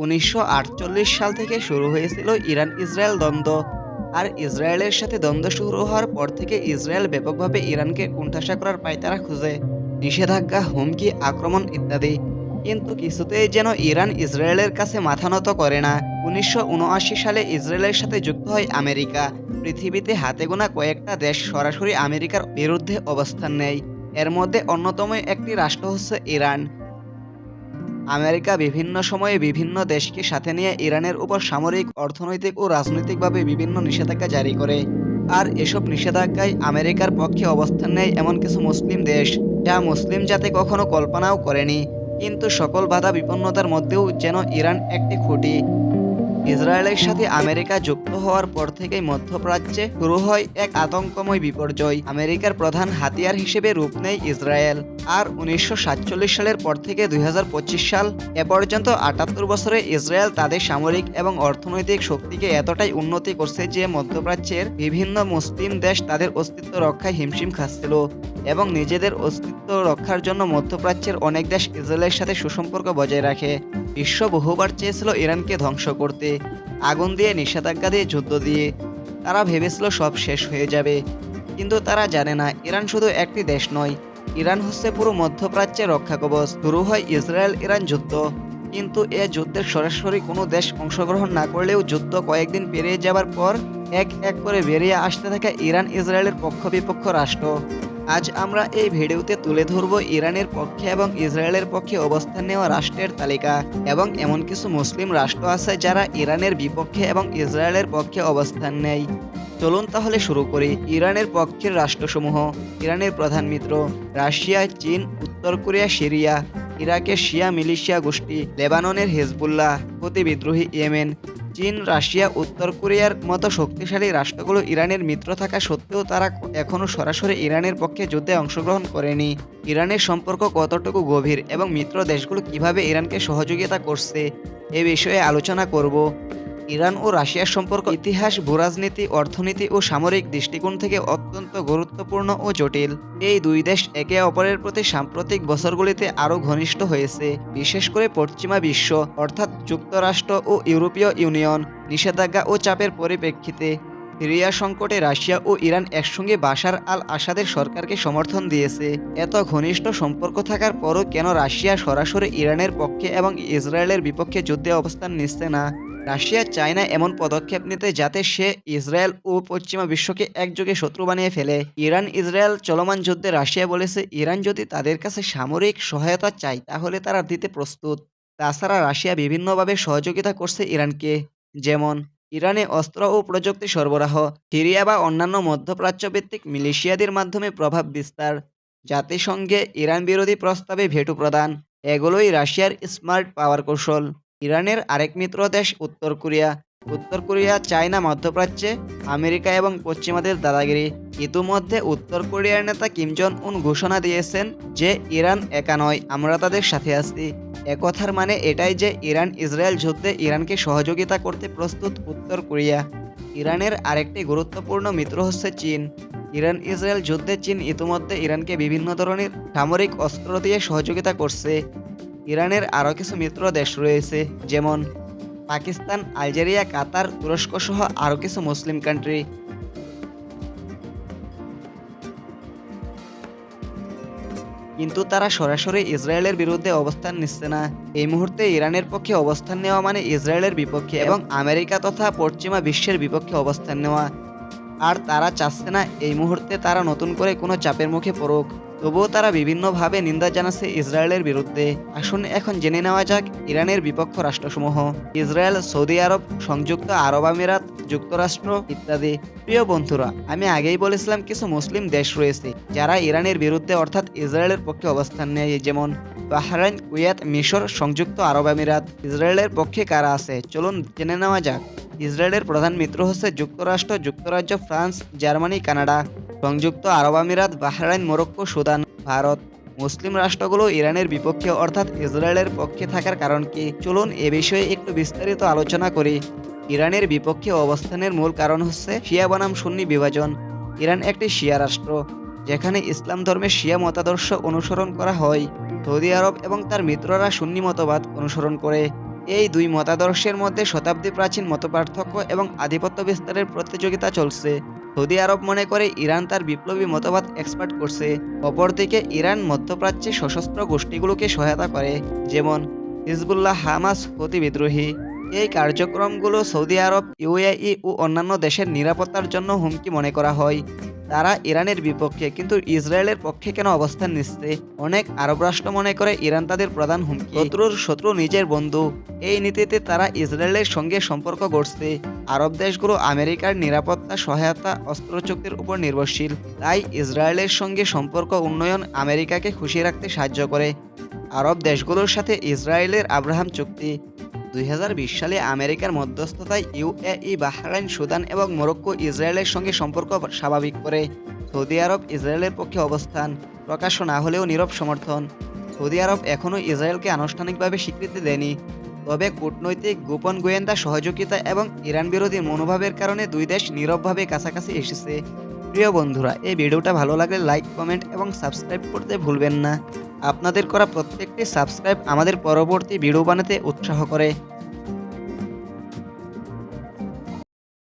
উনিশশো আটচল্লিশ সাল থেকে শুরু হয়েছিল ইরান ইসরায়েল দ্বন্দ্ব। আর ইসরায়েলের সাথে দ্বন্দ্ব শুরু হওয়ার পর থেকে ইসরায়েল ব্যাপকভাবে ইরানকে কোণঠাসা করার পায়তারা খুঁজে, নিষেধাজ্ঞা, হুমকি, আক্রমণ ইত্যাদি। কিন্তু কিছুতেই যেন ইরান ইসরায়েলের কাছে মাথা নত করে না। উনিশশো উনআশি সালে ইসরায়েলের সাথে যুক্ত হয় আমেরিকা। পৃথিবীতে হাতে গোনা কয়েকটা দেশ সরাসরি আমেরিকার বিরুদ্ধে অবস্থান নেয়। এর মধ্যে অন্যতম একটি রাষ্ট্র হচ্ছে ইরান। আমেরিকা বিভিন্ন সময়ে বিভিন্ন দেশকে সাথে নিয়ে ইরানের উপর সামরিক, অর্থনৈতিক ও রাজনৈতিকভাবে বিভিন্ন নিষেধাজ্ঞা জারি করে। আর এসব নিষেধাজ্ঞায় আমেরিকার পক্ষে অবস্থান নেয় এমন কিছু মুসলিম দেশ, যা মুসলিম জাতি কখনো কল্পনাও করেনি। কিন্তু সকল বাধা বিপন্নতার মধ্যেও যেন ইরান একটি খুঁটি। ইসরায়েলের সাথে আমেরিকা যুক্ত হওয়ার পর থেকেই মধ্যপ্রাচ্যে শুরু হয় এক আতঙ্কময় বিপর্যয়। আমেরিকার প্রধান হাতিয়ার হিসেবে রূপ নেয় ইসরায়েল। আর উনিশশো সাতচল্লিশ সালের পর থেকে দুই হাজার পঁচিশ সাল এ পর্যন্ত আটাত্তর বছরে ইসরায়েল তাদের সামরিক এবং অর্থনৈতিক শক্তিকে এতটাই উন্নতি করছে যে মধ্যপ্রাচ্যের বিভিন্ন মুসলিম দেশ তাদের অস্তিত্ব রক্ষায় হিমশিম খাচ্ছিল। এবং নিজেদের অস্তিত্ব রক্ষার জন্য মধ্যপ্রাচ্যের অনেক দেশ ইসরায়েলের সাথে সুসম্পর্ক বজায় রাখে। বিশ্ব বহুবার চেয়েছিল ইরানকে ধ্বংস করতে, আগুন দিয়ে নিষেধাজ্ঞা দিয়ে যুদ্ধ দিয়ে। তারা ভেবেছিল সব শেষ হয়ে যাবে। কিন্তু তারা জানে না, ইরান শুধু একটি দেশ নয়। ইরান হচ্ছে পুরো মধ্যপ্রাচ্যের রক্ষা কবচ। শুরু হয় ইসরায়েল ইরান যুদ্ধ। কিন্তু এ যুদ্ধের সরাসরি কোনো দেশ অংশগ্রহণ না করলেও যুদ্ধ কয়েকদিন পেরিয়ে যাবার পর এক এক করে বেরিয়ে আসতে থাকে ইরান ইসরায়েলের পক্ষ বিপক্ষ রাষ্ট্র। আজ আমরা এই ভিডিওতে তুলে ধরব ইরানের পক্ষে এবং ইসরায়েলের পক্ষে অবস্থান নেওয়া রাষ্ট্রের তালিকা এবং এমন কিছু মুসলিম রাষ্ট্র আছে যারা ইরানের বিপক্ষে এবং ইসরায়েলের পক্ষে অবস্থান নেয়। চলুন তাহলে শুরু করি। ইরানের পক্ষের রাষ্ট্রসমূহ। ইরানের প্রধান মিত্র। রাশিয়া, চীন, উত্তর কোরিয়া, সিরিয়া। ইরাকের শিয়া মিলিশিয়া গোষ্ঠী। লেবাননের হেজবুল্লাহ। প্রতি বিদ্রোহী ইয়েমেন। চীন, রাশিয়া, উত্তর কোরিয়ার মতো শক্তিশালী রাষ্ট্রগুলো ইরানের মিত্র থাকা সত্ত্বেও তারা এখনও সরাসরি ইরানের পক্ষে যুদ্ধে অংশগ্রহণ করেনি। ইরানের সম্পর্ক কতটুকু গভীর এবং মিত্র দেশগুলো কীভাবে ইরানকে সহযোগিতা করছে, এ বিষয়ে আলোচনা করব। ইরান ও রাশিয়ার সম্পর্ক, ইতিহাস, ভূরাজনীতি, অর্থনীতি ও সামরিক দৃষ্টিকোণ থেকে অত্যন্ত গুরুত্বপূর্ণ ও জটিল। এই দুই দেশ একে অপরের প্রতি সাম্প্রতিক বছরগুলিতে আরও ঘনিষ্ঠ হয়েছে, বিশেষ করে পশ্চিমা বিশ্ব, অর্থাৎ যুক্তরাষ্ট্র ও ইউরোপীয় ইউনিয়ন, নিষেধাজ্ঞা ও চাপের পরিপ্রেক্ষিতে। সিরিয়া সংকটে রাশিয়া ও ইরান একসঙ্গে বাশার আল আসাদের সরকারকে সমর্থন দিয়েছে। এত ঘনিষ্ঠ সম্পর্ক থাকার পরও কেন রাশিয়া সরাসরি ইরানের পক্ষে এবং ইসরায়েলের বিপক্ষে যুদ্ধে অবস্থান নিচ্ছে না? রাশিয়া চায় না এমন পদক্ষেপ নিতে যাতে সে ইসরায়েল ও পশ্চিমা বিশ্বকে একযোগে শত্রু বানিয়ে ফেলে। ইরান ইসরায়েল চলমান যুদ্ধে রাশিয়া বলেছে, ইরান যদি তাদের কাছে সামরিক সহায়তা চায়, তাহলে তারা দিতে প্রস্তুত। তাছাড়া রাশিয়া বিভিন্নভাবে সহযোগিতা করছে ইরানকে, যেমন ইরানে অস্ত্র ও প্রযুক্তি সরবরাহ, সিরিয়া বা অন্যান্য মধ্যপ্রাচ্যভিত্তিক মিলিশিয়াদের মাধ্যমে প্রভাব বিস্তার, জাতিসংঘে ইরান বিরোধী প্রস্তাবে ভেটু প্রদান, এগুলোই রাশিয়ার স্মার্ট পাওয়ার কৌশল। ইরানের আরেক মিত্র দেশ উত্তর কোরিয়া উত্তর কোরিয়া, চায়না মধ্যপ্রাচ্যে, আমেরিকা এবং পশ্চিমাদের দাদাগিরি। ইতিমধ্যে উত্তর কোরিয়ার নেতা কিম জন উন ঘোষণা দিয়েছেন যে, ইরান একা নয়, আমরা তাদের সাথে আছি। একথার মানে এটাই যে ইরান ইসরায়েল যুদ্ধে ইরানকে সহযোগিতা করতে প্রস্তুত উত্তর কোরিয়া। ইরানের আরেকটি গুরুত্বপূর্ণ মিত্র হচ্ছে চীন। ইরান ইসরায়েল যুদ্ধে চীন ইতিমধ্যে ইরানকে বিভিন্ন ধরনের সামরিক অস্ত্র দিয়ে সহযোগিতা করছে। ইরানের আরও কিছু মিত্র দেশ রয়েছে, যেমন পাকিস্তান, আলজেরিয়া, কাতার, তুরস্ক সহ আরও কিছু মুসলিম কান্ট্রি কিন্তু তারা সরাসরি ইসরায়েলের বিরুদ্ধে অবস্থান নিচ্ছে না। এই মুহূর্তে ইরানের পক্ষে অবস্থান নেওয়া মানে ইসরায়েলের বিপক্ষে এবং আমেরিকা তথা পশ্চিমা বিশ্বের বিপক্ষে অবস্থান নেওয়া। আর তারা চাচ্ছে না এই মুহূর্তে তারা নতুন করে কোনো চাপের মুখে পড়ুক। তবুও তারা বিভিন্নভাবে নিন্দা জানাচ্ছে ইসরায়েলের বিরুদ্ধে। আসুন এখন জেনে নেওয়া যাক ইরানের বিপক্ষ রাষ্ট্রসমূহ। ইসরায়েল, সৌদি আরব, সংযুক্ত আরব আমিরাত, যুক্তরাষ্ট্র ইত্যাদি। প্রিয় বন্ধুরা, আমি আগেই বলেছিলাম কিছু মুসলিম দেশ রয়েছে যারা ইরানের বিরুদ্ধে অর্থাৎ ইসরায়েলের পক্ষে অবস্থান নেয়। যেমন বাহরাইন, কুয়েত, মিশর, সংযুক্ত আরব আমিরাত। ইসরায়েলের পক্ষে কারা আছে? চলুন জেনে নেওয়া যাক। ইসরায়েলের প্রধান মিত্র হচ্ছে যুক্তরাষ্ট্র, যুক্তরাজ্য, ফ্রান্স, জার্মানি, কানাডা, সংযুক্ত আরব আমিরাত, বাহরাইন, মোরক্কো, সুদান, ভারত। মুসলিম রাষ্ট্রগুলো ইরানের বিপক্ষে, অর্থাৎ ইসরায়েলের পক্ষে থাকার কারণ কি? চলুন এ বিষয়ে একটু বিস্তারিত আলোচনা করি। ইরানের বিপক্ষে অবস্থানের মূল কারণ হচ্ছে শিয়া বনাম সুন্নি বিভাজন। ইরান একটি শিয়া রাষ্ট্র, যেখানে ইসলাম ধর্মের শিয়া মতাদর্শ অনুসরণ করা হয়। সৌদি আরব এবং তার মিত্ররা সুন্নি মতবাদ অনুসরণ করে। এই দুই মতাদর্শের মধ্যে শতাব্দী প্রাচীন মতপার্থক্য এবং আধিপত্য বিস্তারের প্রতিযোগিতা চলছে। সৌদি আরব মনে করে ইরান তার বিপ্লবী মতবাদ এক্সপার্ট করছে। অপরদিকে ইরান মধ্যপ্রাচ্যে সশস্ত্র গোষ্ঠীগুলোকে সহায়তা করে, যেমন হিজবুল্লাহ হামাস হতি বিদ্রোহী। এই কার্যক্রমগুলো সৌদি আরব, ইউএই ও অন্যান্য দেশের নিরাপত্তার জন্য হুমকি মনে করা হয়। তারা ইরানের বিপক্ষে, কিন্তু ইসরায়েলের পক্ষে কেন অবস্থান নিচ্ছে? অনেক আরব রাষ্ট্র মনে করে ইরান তাদের প্রধান হুমকি। শত্রুর শত্রু নিজের বন্ধু। এই নীতিতে তারা ইসরায়েলের সঙ্গে সম্পর্ক গড়ছে। আরব দেশগুলো আমেরিকার নিরাপত্তা, সহায়তা অস্ত্র চুক্তির উপর নির্ভরশীল। তাই ইসরায়েলের সঙ্গে সম্পর্ক উন্নয়ন আমেরিকাকে খুশি রাখতে সাহায্য করে। আরব দেশগুলোর সাথে ইসরায়েলের আব্রাহাম চুক্তি। দুই হাজার বিশ সালে আমেরিকার মধ্যস্থতায় ইউএই, বাহরাইন, সুদান এবং মরক্কো ইসরায়েলের সঙ্গে সম্পর্ক স্বাভাবিক করে। সৌদি আরব ইসরায়েলের পক্ষে অবস্থান প্রকাশ্য না হলেও নীরব সমর্থন। সৌদি আরব এখনও ইসরায়েলকে আনুষ্ঠানিকভাবে স্বীকৃতি দেয়নি। তবে কূটনৈতিক, গোপন গোয়েন্দা সহযোগিতা এবং ইরান বিরোধী মনোভাবের কারণে দুই দেশ নীরবভাবে কাছাকাছি এসেছে। প্রিয় বন্ধুরা, এই ভিডিওটা ভালো লাগলে লাইক কমেন্ট এবং সাবস্ক্রাইব করতে ভুলবেন না। আপনাদের করা প্রত্যেকটি সাবস্ক্রাইব আমাদের পরবর্তী ভিডিও বানাতে উৎসাহ করে।